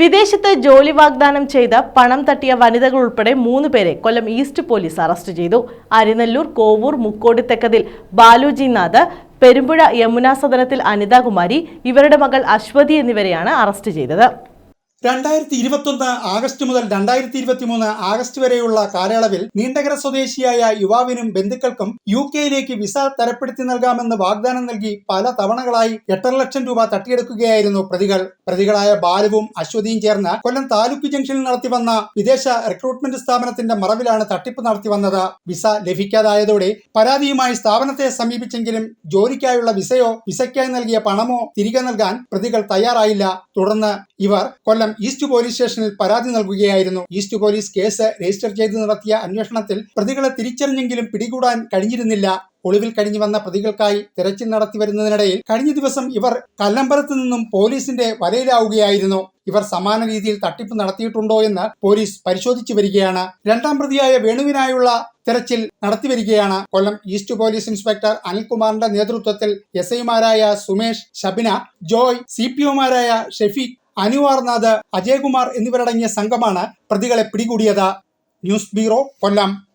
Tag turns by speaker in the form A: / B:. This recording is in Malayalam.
A: വിദേശത്ത് ജോലി വാഗ്ദാനം ചെയ്ത പണം തട്ടിയ വനിതകൾ ഉൾപ്പെടെ മൂന്ന് പേരെ കൊല്ലം ഈസ്റ്റ് പോലീസ് അറസ്റ്റ് ചെയ്തു. അരിനെല്ലൂർ കോവൂർ മുക്കോടിത്തെക്കതിൽ ബാലുജിനാഥ് പെരുമ്പുഴ യമുന സദനത്തിൽ അനിതാകുമാരി ഇവരുടെ മകൾ അശ്വതി എന്നിവരെയാണ് അറസ്റ്റ് ചെയ്തത്.
B: രണ്ടായിരത്തി ഇരുപത്തൊന്ന് ആഗസ്റ്റ് മുതൽ രണ്ടായിരത്തി ഇരുപത്തി മൂന്ന് ആഗസ്റ്റ് വരെയുള്ള കാലയളവിൽ നീണ്ടകര സ്വദേശിയായ യുവാവിനും ബന്ധുക്കൾക്കും യു കെയിലേക്ക് വിസ തരപ്പെടുത്തി നൽകാമെന്ന് വാഗ്ദാനം നൽകി പല തവണകളായി എട്ടര ലക്ഷം രൂപ തട്ടിയെടുക്കുകയായിരുന്നു പ്രതികൾ. പ്രതികളായ ബാലുവും അശ്വതിയും ചേർന്ന് കൊല്ലം താലൂക്ക് ജംഗ്ഷനിൽ നടത്തിവന്ന വിദേശ റിക്രൂട്ട്മെന്റ് സ്ഥാപനത്തിന്റെ മറവിലാണ് തട്ടിപ്പ് നടത്തി വന്നത്. വിസ ലഭിക്കാതായതോടെ പരാതിയുമായി സ്ഥാപനത്തെ സമീപിച്ചെങ്കിലും ജോലിക്കായുള്ള വിസയോ വിസയ്ക്കായി നൽകിയ പണമോ തിരികെ നൽകാൻ പ്രതികൾ തയ്യാറായില്ല. തുടർന്ന് ഇവർ കൊല്ലം ഈസ്റ്റ് പോലീസ് സ്റ്റേഷനിൽ പരാതി നൽകുകയായിരുന്നു. ഈസ്റ്റ് പോലീസ് കേസ് രജിസ്റ്റർ ചെയ്ത് നടത്തിയ അന്വേഷണത്തിൽ പ്രതികളെ തിരിച്ചറിഞ്ഞെങ്കിലും പിടികൂടാൻ കഴിഞ്ഞിരുന്നില്ല. ഒളിവിൽ കഴിഞ്ഞു വന്ന പ്രതികൾക്കായി തിരച്ചിൽ നടത്തി വരുന്നതിനിടയിൽ കഴിഞ്ഞ ദിവസം ഇവർ കല്ലമ്പലത്ത് നിന്നും പോലീസിന്റെ വലയിലാവുകയായിരുന്നു. ഇവർ സമാന രീതിയിൽ തട്ടിപ്പ് നടത്തിയിട്ടുണ്ടോ എന്ന് പോലീസ് പരിശോധിച്ചു വരികയാണ്. രണ്ടാം പ്രതിയായ വേണുവിനായുള്ള തെരച്ചിൽ നടത്തിവരികയാണ് കൊല്ലം ഈസ്റ്റ് പോലീസ് ഇൻസ്പെക്ടർ അനിൽകുമാറിന്റെ നേതൃത്വത്തിൽ എസ് ഐമാരായ സുമേഷ് ഷബിന ജോയ് സി പി ഒമാരായ ഷെഫീഖ് അനുവാർനാഥ് അജയകുമാർ എന്നിവരടങ്ങിയ സംഘമാണ് പ്രതികളെ പിടികൂടിയത്. News bureau Kollam.